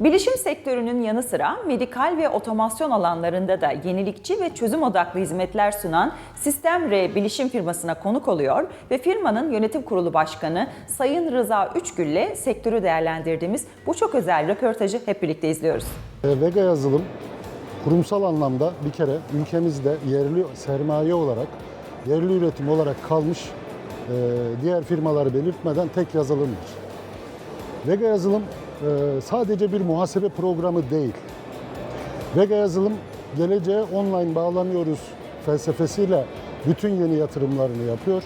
Bilişim sektörünün yanı sıra medikal ve otomasyon alanlarında da yenilikçi ve çözüm odaklı hizmetler sunan Sistem R bilişim firmasına konuk oluyor ve firmanın yönetim kurulu başkanı Sayın Rıza Üçgül ile sektörü değerlendirdiğimiz bu çok özel röportajı hep birlikte izliyoruz. E, Vega yazılım kurumsal anlamda bir kere ülkemizde yerli sermaye olarak, yerli üretim olarak kalmış e, diğer firmaları belirtmeden tek yazılımdır. Vega yazılım sadece bir muhasebe programı değil. Vega yazılım geleceğe online bağlanıyoruz felsefesiyle bütün yeni yatırımlarını yapıyor.